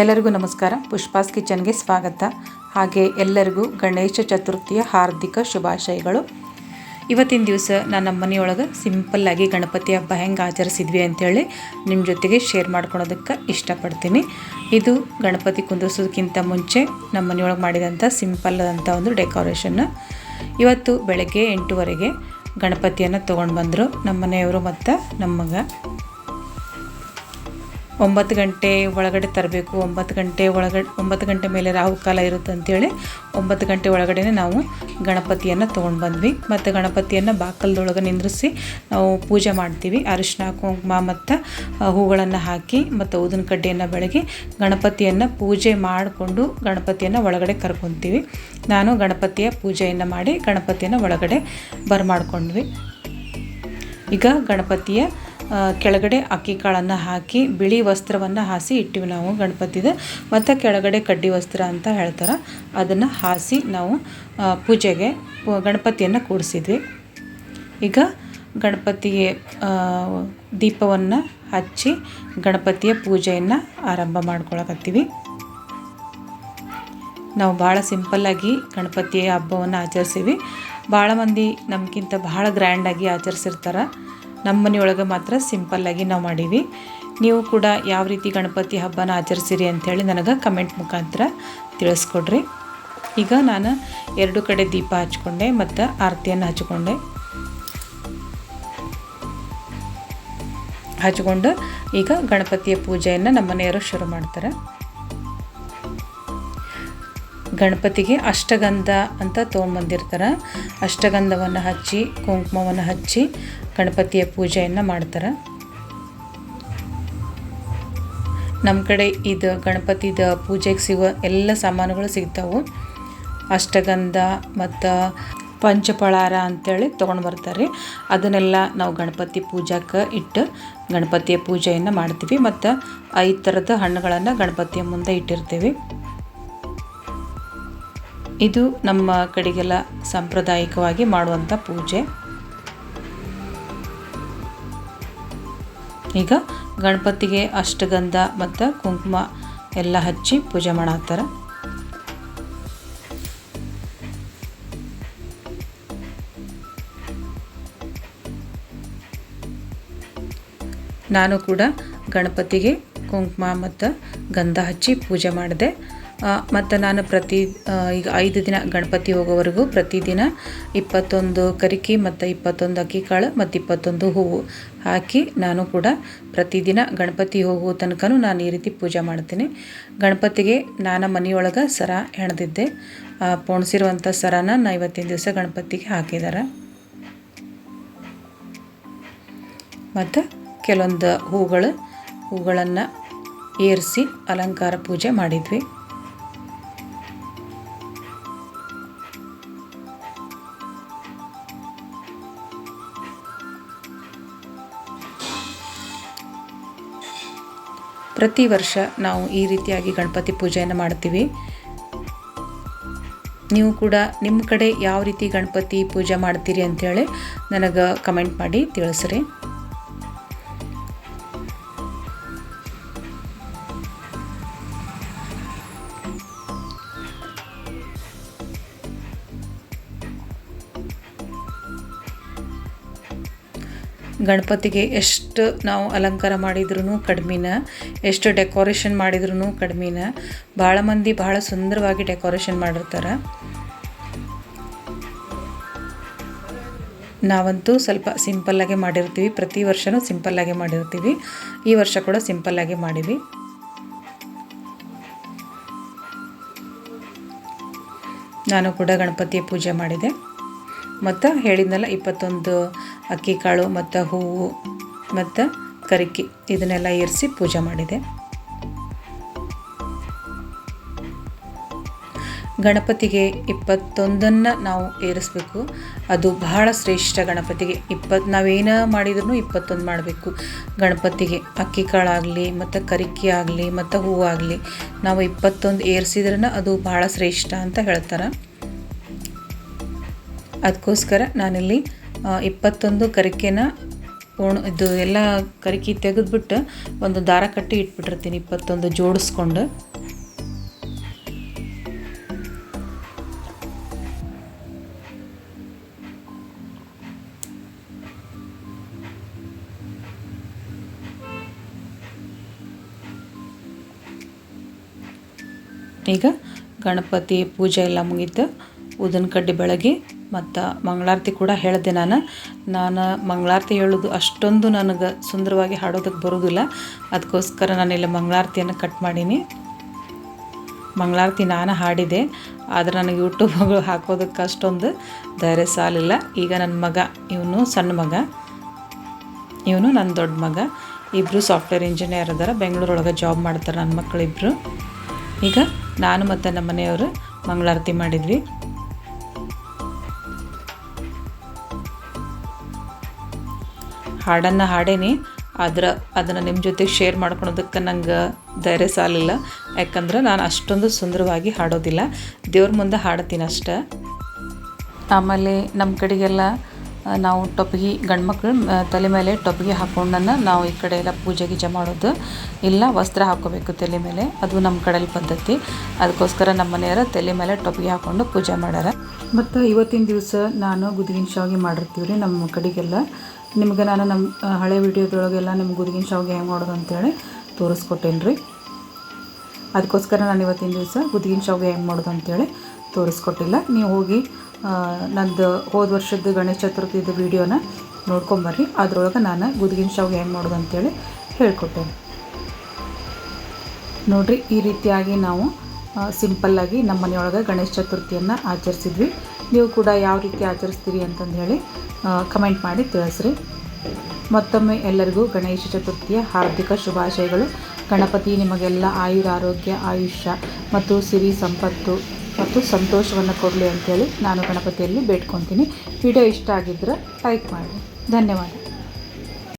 ಎಲ್ಲರಿಗೂ ನಮಸ್ಕಾರ. ಪುಷ್ಪಾಸ್ ಕಿಚನ್ಗೆ ಸ್ವಾಗತ. ಹಾಗೆ ಎಲ್ಲರಿಗೂ ಗಣೇಶ ಚತುರ್ಥಿಯ ಹಾರ್ದಿಕ ಶುಭಾಶಯಗಳು. ಇವತ್ತಿನ ದಿವಸ ನಾನು ನಮ್ಮ ಮನೆಯೊಳಗೆ ಸಿಂಪಲ್ಲಾಗಿ ಗಣಪತಿ ಹಬ್ಬ ಹೆಂಗೆ ಆಚರಿಸಿದ್ವಿ ಅಂಥೇಳಿ ನಿಮ್ಮ ಜೊತೆಗೆ ಶೇರ್ ಮಾಡ್ಕೊಳೋದಕ್ಕೆ ಇಷ್ಟಪಡ್ತೀನಿ. ಇದು ಗಣಪತಿ ಕುಂದಿಸೋದಕ್ಕಿಂತ ಮುಂಚೆ ನಮ್ಮ ಮನೆಯೊಳಗೆ ಮಾಡಿದಂಥ ಸಿಂಪಲ್ ಅಂತ ಒಂದು ಡೆಕೋರೇಷನ್ನು ಇವತ್ತು ಬೆಳಗ್ಗೆ ಎಂಟೂವರೆಗೆ ಗಣಪತಿಯನ್ನು ತೊಗೊಂಡು ಬಂದರು ನಮ್ಮ ಮನೆಯವರು ಮತ್ತು ನಮ್ಮಗ ಮಗ. ಒಂಬತ್ತು ಗಂಟೆ ಒಳಗಡೆ ತರಬೇಕು. ಒಂಬತ್ತು ಗಂಟೆ ಒಳಗಡೆ, ಒಂಬತ್ತು ಗಂಟೆ ಮೇಲೆ ರಾಹುಕಾಲ ಇರುತ್ತೆ ಅಂತೇಳಿ ಒಂಬತ್ತು ಗಂಟೆ ಒಳಗಡೆ ನಾವು ಗಣಪತಿಯನ್ನು ತೊಗೊಂಡು ಬಂದ್ವಿ. ಮತ್ತು ಗಣಪತಿಯನ್ನು ಬಾಕಲ್ದೊಳಗೆ ನಿಂದ್ರಿಸಿ ನಾವು ಪೂಜೆ ಮಾಡ್ತೀವಿ. ಅರಿಶಿನ ಕುಂಕುಮ ಮತ್ತು ಹೂಗಳನ್ನು ಹಾಕಿ ಮತ್ತು ಊದಿನ ಕಡ್ಡಿಯನ್ನು ಬೆಳಗಿ ಗಣಪತಿಯನ್ನು ಪೂಜೆ ಮಾಡಿಕೊಂಡು ಗಣಪತಿಯನ್ನು ಒಳಗಡೆ ಕರ್ಕೊತೀವಿ. ನಾನು ಗಣಪತಿಯ ಪೂಜೆಯನ್ನು ಮಾಡಿ ಗಣಪತಿಯನ್ನು ಒಳಗಡೆ ಬರ್ಮಾಡ್ಕೊಂಡ್ವಿ ಈಗ ಗಣಪತಿಯ ಕೆಳಗಡೆ ಅಕ್ಕಿ ಕಾಳನ್ನು ಹಾಕಿ ಬಿಳಿ ವಸ್ತ್ರವನ್ನು ಹಾಸಿ ಇಟ್ಟಿವಿ ನಾವು ಗಣಪತಿದು. ಮತ್ತು ಕೆಳಗಡೆ ಕಡ್ಡಿ ವಸ್ತ್ರ ಅಂತ ಹೇಳ್ತಾರೆ. ಅದನ್ನು ಹಾಸಿ ನಾವು ಪೂಜೆಗೆ ಗಣಪತಿಯನ್ನು ಕೂಡಿಸಿದ್ವಿ. ಈಗ ಗಣಪತಿಗೆ ದೀಪವನ್ನು ಹಚ್ಚಿ ಗಣಪತಿಯ ಪೂಜೆಯನ್ನು ಆರಂಭ ಮಾಡ್ಕೊಳಕತ್ತೀವಿ. ನಾವು ಭಾಳ ಸಿಂಪಲ್ಲಾಗಿ ಗಣಪತಿಯ ಹಬ್ಬವನ್ನು ಆಚರಿಸೀವಿ ಭಾಳ ಮಂದಿ ನಮಗಿಂತ ಭಾಳ ಗ್ರ್ಯಾಂಡಾಗಿ ಆಚರಿಸಿರ್ತಾರೆ. ನಮ್ಮ ಮನೆಯೊಳಗೆ ಮಾತ್ರ ಸಿಂಪಲ್ಲಾಗಿ ನಾವು ಮಾಡೀವಿ. ನೀವು ಕೂಡ ಯಾವ ರೀತಿ ಗಣಪತಿ ಹಬ್ಬನ ಆಚರಿಸಿರಿ ಅಂಥೇಳಿ ನನಗೆ ಕಮೆಂಟ್ ಮುಖಾಂತರ ತಿಳಿಸ್ಕೊಡ್ರಿ. ಈಗ ನಾನು ಎರಡು ಕಡೆ ದೀಪ ಹಚ್ಕೊಂಡೆ ಮತ್ತು ಆರತಿಯನ್ನು ಹಚ್ಕೊಂಡೆ. ಹಚ್ಕೊಂಡು ಈಗ ಗಣಪತಿಯ ಪೂಜೆಯನ್ನು ನಮ್ಮ ಮನೆಯವರು ಶುರು ಮಾಡ್ತಾರೆ. ಗಣಪತಿಗೆ ಅಷ್ಟಗಂಧ ಅಂತ ತೊಗೊಂಬಂದಿರ್ತಾರೆ. ಅಷ್ಟಗಂಧವನ್ನು ಹಚ್ಚಿ, ಕುಂಕುಮವನ್ನು ಹಚ್ಚಿ ಗಣಪತಿಯ ಪೂಜೆಯನ್ನು ಮಾಡ್ತಾರೆ. ನಮ್ಮ ಕಡೆ ಇದು ಗಣಪತಿದ ಪೂಜೆಗೆ ಸಿಗುವ ಎಲ್ಲ ಸಾಮಾನುಗಳು ಸಿಗ್ತಾವೆ. ಅಷ್ಟಗಂಧ ಮತ್ತು ಪಂಚಪಳಾರ ಅಂತೇಳಿ ತೊಗೊಂಡು ಬರ್ತಾರೆ. ಅದನ್ನೆಲ್ಲ ನಾವು ಗಣಪತಿ ಪೂಜಾಕ್ಕೆ ಇಟ್ಟು ಗಣಪತಿಯ ಪೂಜೆಯನ್ನು ಮಾಡ್ತೀವಿ. ಮತ್ತು ಐದು ಥರದ ಹಣ್ಣುಗಳನ್ನು ಗಣಪತಿಯ ಮುಂದೆ ಇಟ್ಟಿರ್ತೀವಿ. ಇದು ನಮ್ಮ ಕಡೆಗೆಲ್ಲ ಸಾಂಪ್ರದಾಯಿಕವಾಗಿ ಮಾಡುವಂಥ ಪೂಜೆ. ಈಗ ಗಣಪತಿಗೆ ಅಷ್ಟಗಂಧ ಮತ್ತು ಕುಂಕುಮ ಎಲ್ಲ ಹಚ್ಚಿ ಪೂಜೆ ಮಾಡತ್ತಾರ. ನಾನು ಕೂಡ ಗಣಪತಿಗೆ ಕುಂಕುಮ ಮತ್ತು ಗಂಧ ಹಚ್ಚಿ ಪೂಜೆ ಮಾಡಿದೆ. ಮತ್ತು ನಾನು ಪ್ರತಿ ಈಗ ಐದು ದಿನ ಗಣಪತಿ ಹೋಗೋವರೆಗೂ ಪ್ರತಿದಿನ ಇಪ್ಪತ್ತೊಂದು ಕರಿಕೆ ಮತ್ತು ಇಪ್ಪತ್ತೊಂದು ಅಕ್ಕಿ ಕಾಳು ಮತ್ತು ಇಪ್ಪತ್ತೊಂದು ಹೂವು ಹಾಕಿ ನಾನು ಕೂಡ ಪ್ರತಿದಿನ ಗಣಪತಿ ಹೋಗುವ ತನಕನೂ ನಾನು ಈ ರೀತಿ ಪೂಜೆ ಮಾಡ್ತೀನಿ. ಗಣಪತಿಗೆ ನಾನು ಮನೆಯೊಳಗೆ ಸರ ಹೆಣದಿದ್ದೆ. ಪೋಣಿಸಿರುವಂಥ ಸರನ ನಾ ಇವತ್ತಿನ ದಿವಸ ಗಣಪತಿಗೆ ಹಾಕಿದ್ದಾರೆ ಮತ್ತು ಕೆಲವೊಂದು ಹೂಗಳು, ಹೂಗಳನ್ನು ಏರಿಸಿ ಅಲಂಕಾರ ಪೂಜೆ ಮಾಡಿದ್ವಿ. ಪ್ರತಿ ವರ್ಷ ನಾವು ಈ ರೀತಿಯಾಗಿ ಗಣಪತಿ ಪೂಜೆಯನ್ನು ಮಾಡ್ತೀವಿ. ನೀವು ಕೂಡ ನಿಮ್ಮ ಕಡೆ ಯಾವ ರೀತಿ ಗಣಪತಿ ಪೂಜೆ ಮಾಡ್ತೀರಿ ಅಂಥೇಳಿ ನನಗೆ ಕಮೆಂಟ್ ಮಾಡಿ ತಿಳಿಸ್ರಿ. ಗಣಪತಿಗೆ ಎಷ್ಟು ನಾವು ಅಲಂಕಾರ ಮಾಡಿದ್ರೂ ಕಡಿಮೆನ, ಎಷ್ಟು ಡೆಕೋರೇಷನ್ ಮಾಡಿದ್ರೂ ಕಡಿಮೆನ. ಭಾಳ ಮಂದಿ ಭಾಳ ಸುಂದರವಾಗಿ ಡೆಕೋರೇಷನ್ ಮಾಡಿರ್ತಾರೆ. ನಾವಂತೂ ಸ್ವಲ್ಪ ಸಿಂಪಲ್ಲಾಗೆ ಮಾಡಿರ್ತೀವಿ, ಪ್ರತಿ ವರ್ಷವೂ ಸಿಂಪಲ್ಲಾಗೆ ಮಾಡಿರ್ತೀವಿ. ಈ ವರ್ಷ ಕೂಡ ಸಿಂಪಲ್ಲಾಗೆ ಮಾಡಿವಿ. ನಾನು ಕೂಡ ಗಣಪತಿಯ ಪೂಜೆ ಮಾಡಿದೆ. ಮತ್ತು ಹೇಳಿದ್ನಲ್ಲ, ಇಪ್ಪತ್ತೊಂದು ಅಕ್ಕಿ ಕಾಳು ಮತ್ತು ಹೂವು ಮತ್ತು ಕರಿಕೆ ಇದನ್ನೆಲ್ಲ ಏರಿಸಿ ಪೂಜೆ ಮಾಡಿದೆ. ಗಣಪತಿಗೆ ಇಪ್ಪತ್ತೊಂದನ್ನು ನಾವು ಏರಿಸ್ಬೇಕು. ಅದು ಬಹಳ ಶ್ರೇಷ್ಠ ಗಣಪತಿಗೆ. ಇಪ್ಪತ್ತು ನಾವೇನು ಮಾಡಿದ್ರೂ ಇಪ್ಪತ್ತೊಂದು ಮಾಡಬೇಕು. ಗಣಪತಿಗೆ ಅಕ್ಕಿ ಕಾಳಾಗಲಿ, ಮತ್ತು ಕರಿಕಿ ಆಗಲಿ, ಮತ್ತು ಆಗಲಿ ನಾವು ಇಪ್ಪತ್ತೊಂದು ಏರಿಸಿದ್ರನ್ನ ಅದು ಬಹಳ ಶ್ರೇಷ್ಠ ಅಂತ ಹೇಳ್ತಾರೆ. ಅದಕ್ಕೋಸ್ಕರ ನಾನಿಲ್ಲಿ ಇಪ್ಪತ್ತೊಂದು ಕರಿಕೆನ ಓಣ ಇದು ಎಲ್ಲ ಕರಿಕೆ ತೆಗೆದ್ಬಿಟ್ಟು ಒಂದು ದಾರ ಕಟ್ಟಿ ಇಟ್ಬಿಟ್ಟಿರ್ತೀನಿ, ಇಪ್ಪತ್ತೊಂದು ಜೋಡಿಸ್ಕೊಂಡು. ಈಗ ಗಣಪತಿ ಪೂಜೆ ಎಲ್ಲ ಮುಗಿತು ಉದನ್ ಕಡ್ಡಿ ಬೆಳಗ್ಗೆ ಮತ್ತು ಮಂಗಳಾರತಿ ಕೂಡ ಹೇಳಿದೆ ನಾನು. ನಾನು ಮಂಗಳಾರತಿ ಹೇಳೋದು ಅಷ್ಟೊಂದು ನನಗೆ ಸುಂದರವಾಗಿ ಹಾಡೋದಕ್ಕೆ ಬರೋದಿಲ್ಲ. ಅದಕ್ಕೋಸ್ಕರ ನಾನಿಲ್ಲಿ ಮಂಗಳಾರತಿಯನ್ನು ಕಟ್ ಮಾಡೀನಿ. ಮಂಗಳಾರತಿ ನಾನು ಹಾಡಿದೆ. ಆದರೆ ನನಗೆ ಯೂಟ್ಯೂಬ್ಗಳು ಹಾಕೋದಕ್ಕೆ ಅಷ್ಟೊಂದು ಧೈರ್ಯ ಸಾಲಿಲ್ಲ. ಈಗ ನನ್ನ ಮಗ, ಇವನು ಸಣ್ಣ ಮಗ. ಇವನು ನನ್ನ ದೊಡ್ಡ ಮಗ. ಇಬ್ಬರು ಸಾಫ್ಟ್ವೇರ್ ಇಂಜಿನಿಯರ್ ಅದಾರ. ಬೆಂಗಳೂರೊಳಗೆ ಜಾಬ್ ಮಾಡ್ತಾರೆ ನನ್ನ ಮಕ್ಕಳಿಬ್ಬರು ಈಗ ನಾನು ಮತ್ತು ನಮ್ಮ ಮನೆಯವರು ಮಂಗಳಾರತಿ ಮಾಡಿದ್ವಿ. ಹಾಡನ್ನು ಹಾಡೇನಿ. ಆದ್ರೆ ಅದನ್ನು ನಿಮ್ಮ ಜೊತೆ ಶೇರ್ ಮಾಡ್ಕೊಳೋದಕ್ಕೆ ನಂಗೆ ಧೈರ್ಯ ಸಾಲಿಲ್ಲ. ಯಾಕಂದ್ರೆ ನಾನು ಅಷ್ಟೊಂದು ಸುಂದರವಾಗಿ ಹಾಡೋದಿಲ್ಲ. ದೇವ್ರ ಮುಂದೆ ಹಾಡ್ತೀನಿ ಅಷ್ಟೆ. ಆಮೇಲೆ ನಮ್ಮ ಕಡೆಗೆಲ್ಲ ನಾವು ಟೊಪ್ಪಿಗೆ ಗಂಡ್ಮಕ್ಳು ತಲೆ ಮೇಲೆ ಟೊಪ್ಪಿಗೆ ಹಾಕೊಂಡನ್ನು ನಾವು ಈ ಕಡೆ ಎಲ್ಲ ಪೂಜೆ ಗೀಜೆ ಮಾಡೋದು. ಇಲ್ಲ, ವಸ್ತ್ರ ಹಾಕೋಬೇಕು ತಲೆ ಮೇಲೆ. ಅದು ನಮ್ಮ ಕಡೆಯಲ್ಲಿ ಪದ್ಧತಿ. ಅದಕ್ಕೋಸ್ಕರ ನಮ್ಮ ಮನೆಯವರು ತಲೆ ಮೇಲೆ ಟೊಪ್ಪಿಗೆ ಹಾಕ್ಕೊಂಡು ಪೂಜೆ ಮಾಡ್ಯಾರ. ಮತ್ತು ಇವತ್ತಿನ ದಿವಸ ನಾನು ಗುದಿಗಿನ ಶಾವಿಗೆ ಮಾಡಿರ್ತೀವಿ ರೀ ನಮ್ಮ ಕಡೆಗೆಲ್ಲ. ನಿಮ್ಗೆ ನಾನು ನಮ್ಮ ಹಳೆ ವಿಡಿಯೋದೊಳಗೆಲ್ಲ ನಿಮ್ಗೆ ಗುದಿಗಿನ ಶಾವಿಗೆ ಹೆಂಗೆ ಮಾಡೋದು ಅಂತೇಳಿ ತೋರಿಸ್ಕೊಟ್ಟೇನಿ ರೀ ಅದಕ್ಕೋಸ್ಕರ ನಾನು ಇವತ್ತಿನ ದಿವಸ ಗುದಿಗಿನ ಶಾವಿಗೆ ಹೆಂಗೆ ಮಾಡೋದು ಅಂತೇಳಿ ತೋರಿಸ್ಕೊಟ್ಟಿಲ್ಲ. ನೀವು ಹೋಗಿ ನಂದು ಹೋದ ವರ್ಷದ ಗಣೇಶ ಚತುರ್ಥಿದ ವೀಡಿಯೋನ ನೋಡ್ಕೊಂಬರ್ರಿ. ಅದ್ರೊಳಗೆ ನಾನು ಗುದಿಗಿನ ಶಾವಿಗೆ ಹೆಂಗೆ ಮಾಡೋದು ಅಂತೇಳಿ ಹೇಳ್ಕೊಟ್ಟೇನೆ ನೋಡಿರಿ, ಈ ರೀತಿಯಾಗಿ ನಾವು ಸಿಂಪಲ್ಲಾಗಿ ನಮ್ಮ ಮನೆಯೊಳಗೆ ಗಣೇಶ ಚತುರ್ಥಿಯನ್ನು ಆಚರಿಸಿದ್ವಿ. ನೀವು ಕೂಡ ಯಾವ ರೀತಿ ಆಚರಿಸ್ತೀರಿ ಅಂತಂದು ಹೇಳಿ ಕಮೆಂಟ್ ಮಾಡಿ ತಿಳಿಸ್ರಿ. ಮತ್ತೊಮ್ಮೆ ಎಲ್ಲರಿಗೂ ಗಣೇಶ ಚತುರ್ಥಿಯ ಹಾರ್ದಿಕ ಶುಭಾಶಯಗಳು. ಗಣಪತಿ ನಿಮಗೆಲ್ಲ ಆಯುರ ಆರೋಗ್ಯ, ಆಯುಷ್ಯ ಮತ್ತು ಸಿರಿ ಸಂಪತ್ತು ಮತ್ತು ಸಂತೋಷವನ್ನು ಕೊಡಲಿ ಅಂತೇಳಿ ನಾನು ಗಣಪತಿಯಲ್ಲಿ ಬೇಡ್ಕೊತೀನಿ. ವಿಡಿಯೋ ಇಷ್ಟ ಆಗಿದ್ದರೆ ಲೈಕ್ ಮಾಡಿ. ಧನ್ಯವಾದ.